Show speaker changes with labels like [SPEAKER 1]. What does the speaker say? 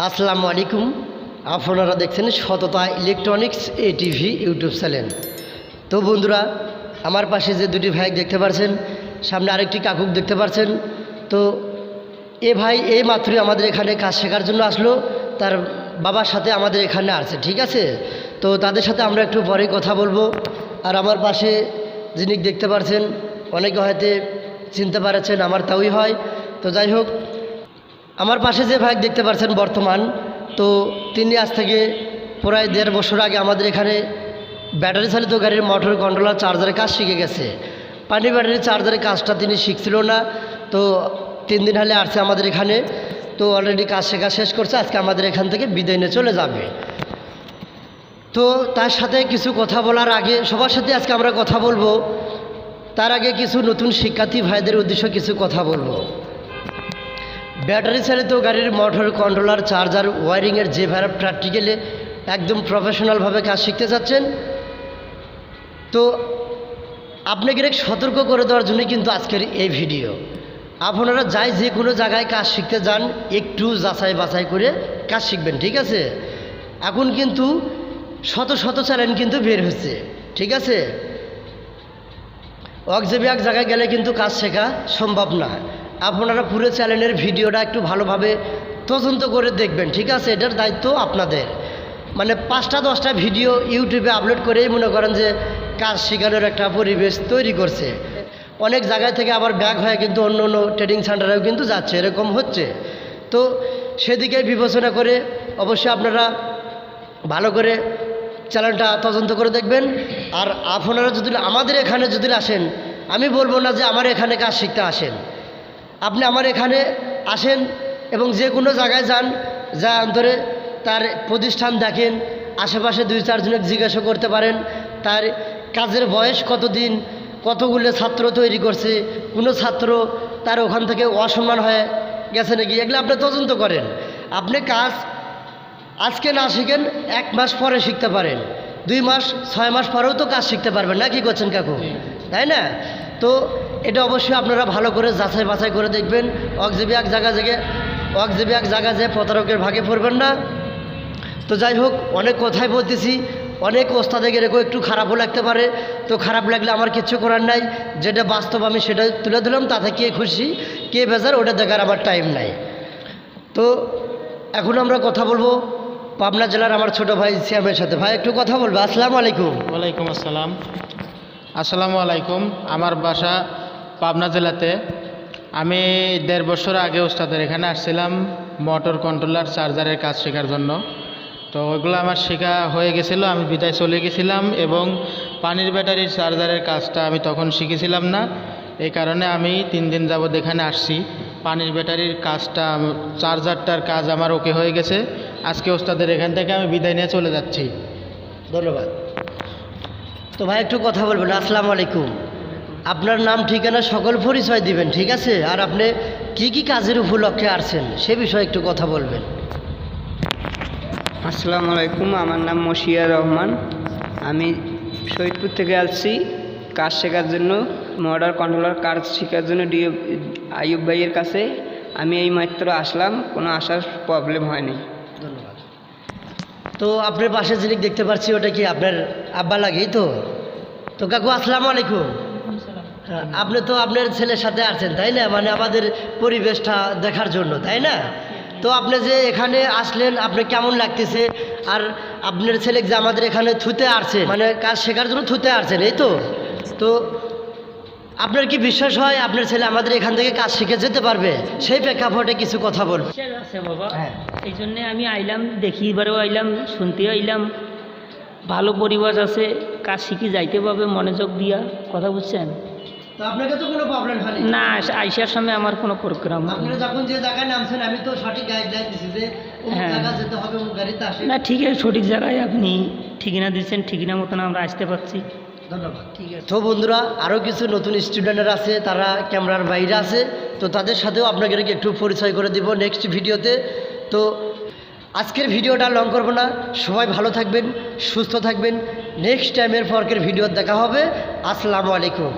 [SPEAKER 1] আসসালামু আলাইকুম। আপনারা দেখছেন সততা ইলেকট্রনিক্স এ টিভি ইউটিউব চ্যানেল। তো বন্ধুরা, আমার পাশে যে দুটি ভাই দেখতে পাচ্ছেন সামনে আরেকটি কাকুক দেখতে পাচ্ছেন তো এ ভাই এই মাত্রই আমাদের এখানে কাজ শেখার জন্য আসলো। তার বাবার সাথে আমাদের এখানে আসছে, ঠিক আছে? তো তাদের সাথে আমরা একটু পরে কথা বলব। আর আমার পাশে যিনি দেখতে পাচ্ছেন অনেকে হয়তো চিনতে পারছেন, আমার তাওই হয়। তো যাই হোক আমার পাশে যে ভাই দেখতে পাচ্ছেন বর্তমান, তো তিনি আজ থেকে প্রায় দেড় বছর আগে আমাদের এখানে ব্যাটারি চালিত গাড়ির মোটর কন্ট্রোলার চার্জারের কাজ শিখে গেছে। পানি ব্যাটারি চার্জারের কাজটা তিনি শিখছিল না, তো তিন দিন হলে আসছে আমাদের এখানে, তো অলরেডি কাজ শেখা শেষ করছে, আজকে আমাদের এখান থেকে বিদায় নিয়ে চলে যাবে। তো তার সাথে কিছু কথা বলার আগে, সবার সাথে আজকে আমরা কথা বলব। তার আগে কিছু নতুন শিক্ষার্থী ভাইদের উদ্দেশ্যে কিছু কথা বলব। ব্যাটারি চালিত গাড়ির মোটর কন্ট্রোলার, চার্জার, ওয়ারিংয়ের যে ভাইরা প্র্যাকটিক্যালে একদম প্রফেশনালভাবে কাজ শিখতে চাচ্ছেন। তো আপনাকে সতর্ক করে দেওয়ার জন্যই কিন্তু আজকের এই ভিডিও আপনারা যাই যে কোনো জায়গায় কাজ শিখতে যান, একটু যাচাই বাছাই করে কাজ শিখবেন, ঠিক আছে? এখন কিন্তু শত শত চ্যালেঞ্জ কিন্তু বের হচ্ছে, ঠিক আছে? যে এক জায়গায় গেলে কিন্তু কাজ শেখা সম্ভব না। আপনারা পুরো চ্যানেলের ভিডিওটা একটু ভালোভাবে তদন্ত করে দেখবেন, ঠিক আছে? এটার দায়িত্ব আপনাদের। মানে পাঁচটা, দশটা ভিডিও ইউটিউবে আপলোড করেই মনে করেন যে কাজ শেখানোর একটা পরিবেশ তৈরি করছে। অনেক জায়গায় থেকে আবার ব্যাগ হয়ে কিন্তু অন্য অন্য ট্রেডিং সেন্টারেও কিন্তু যাচ্ছে, এরকম হচ্ছে। তো সেদিকে বিবেচনা করে অবশ্যই আপনারা ভালো করে চ্যানেলটা তদন্ত করে দেখবেন। আর আপনারা যদি আমাদের এখানে যদি আসেন, আমি বলব না যে আমার এখানে কাজ শিখতে আসেন। আপনি আমার এখানে আসেন এবং যে কোনো জায়গায় যান যা অন্তরে তার প্রতিষ্ঠান দেখেন আশেপাশে দুই চারজনকে জিজ্ঞাসা করতে পারেন তার কাজের বয়স কতদিন কতগুলো ছাত্র তৈরি করছে কোনো ছাত্র তার ওখান থেকে অসম্মান হয়ে গেছে নাকি এগুলো আপনি তদন্ত করেন। আপনি কাজ আজকে না শিখেন এক মাস পরে শিখতে পারেন। দুই মাস ছয় মাস পরেও তো কাজ শিখতে পারবেন না কি করছেন কাকু? তাই না? তো এটা অবশ্যই আপনারা ভালো করে যাচাই বাছাই করে দেখবেন। অকজিবি এক জায়গা জেগে অকজিবি এক জায়গা যে প্রতারকের ভাগে পড়বেন না। তো যাই হোক, অনেক কথাই বলতেছি। অনেক ওস্তাদে এরকম একটু খারাপও লাগতে পারে। তো খারাপ লাগলে আমার কিচ্ছু করার নাই। যেটা বাস্তব আমি সেটা তুলে দিলাম তাতে কে খুশি, কে বেজার, ওটা দেখার আমার টাইম নাই। তো এখন আমরা কথা বলব পাবনা জেলার আমার ছোট ভাই শ্যামের সাথে। ভাই, একটু কথা বলব। আসসালামু আলাইকুম।
[SPEAKER 2] ওয়ালাইকুম আসসালাম। আসসালামু আলাইকুম। আমার বাসা পাবনা জেলাতে আমি দেড় বছর আগে ওস্তাদের এখানে আসছিলাম মোটর কন্ট্রোলার চার্জারের কাজ শেখার জন্য। তো ওইগুলো আমার শেখা হয়ে গেছিল, আমি বিদায় চলে গেছিলাম এবং পানির ব্যাটারির চার্জারের কাজটা আমি তখন শিখেছিলাম না। এই কারণে আমি তিন দিন যাবৎ এখানে আসছি। পানির ব্যাটারির কাজটা, চার্জারটার কাজ আমার ওকে হয়ে গেছে। আজকে ওস্তাদের এখান থেকে আমি বিদায় নিয়ে চলে যাচ্ছি।
[SPEAKER 1] ধন্যবাদ। তো ভাই একটু কথা বলবেন। আসসালামু আলাইকুম। আপনার নাম ঠিকানা সকল পরিচয় দিবেন ঠিক আছে? আর আপনি কি কি কাজের উপলক্ষে আসছেন সে বিষয়ে একটু কথা বলবেন।
[SPEAKER 3] আসসালামু আলাইকুম আমার নাম মশিয়া রহমান। আমি শহীদপুর থেকে আসছি কাজ শেখার জন্য মর্ডার কন্ট্রোলার কাজ শেখার জন্য ডিও আইয়ুব ভাইয়ের কাছে। আমি এই মাত্র আসলাম কোনো আসার প্রবলেম হয়নি।
[SPEAKER 1] ধন্যবাদ। তো আপনার পাশে যিনি দেখতে পাচ্ছি ওটা কি আপনার আব্বা লাগেই তো? তো কাকু আসসালামু আলাইকুম। আপনি তো আপনার ছেলের সাথে আছেন তাই না? মানে আমাদের পরিবেশটা দেখার জন্য তাই না? তো আপনি যে এখানে আসলেন আপনি কেমন লাগতেছে? আর আপনার ছেলে যে আমাদের এখানে থুতে আসছে মানে কাজ শেখার জন্য থুতে আসছেন এই তো? তো আপনার কি বিশ্বাস হয় আপনার ছেলে আমাদের এখান থেকে কাজ শিখে যেতে পারবে? সেই প্রেক্ষাপটে কিছু কথা
[SPEAKER 4] আছে বাবা।
[SPEAKER 1] হ্যাঁ।
[SPEAKER 4] এই জন্যে আমি আইলাম দেখি এবারেও আইলাম শুনতে আইলাম। ভালো পরিবেশ আছে কাজ শিখি যাইতে পারবে মনোযোগ দিয়া। কথা বুঝছেন?
[SPEAKER 1] তো আপনাকে তো কোনো প্রবলেম হয়নি?
[SPEAKER 4] না আস- আইসার সময় আমার কোনো প্রোগ্রাম
[SPEAKER 1] আপনারা যখন যে জায়গায় নামছেন আমি তো সঠিক গাইডলাইন যে
[SPEAKER 4] হ্যাঁ।
[SPEAKER 1] জায়গা যেতে হবে গাড়িতে আসে।
[SPEAKER 4] না ঠিক আছে সঠিক জায়গায় আপনি ঠিকানা দিচ্ছেন ঠিকানা মতন আমরা আসতে পারছি।
[SPEAKER 1] ধন্যবাদ। ঠিক আছে। তো বন্ধুরা আরও কিছু নতুন স্টুডেন্টরা আছে তারা ক্যামেরার বাইরে আছে তো তাদের সাথেও আপনাকে একটু পরিচয় করে দিব নেক্সট ভিডিওতে তো আজকের ভিডিওটা লং করব না। সবাই ভালো থাকবেন সুস্থ থাকবেন। নেক্সট টাইমের পরকের ভিডিও দেখা হবে। আসসালামু আলাইকুম।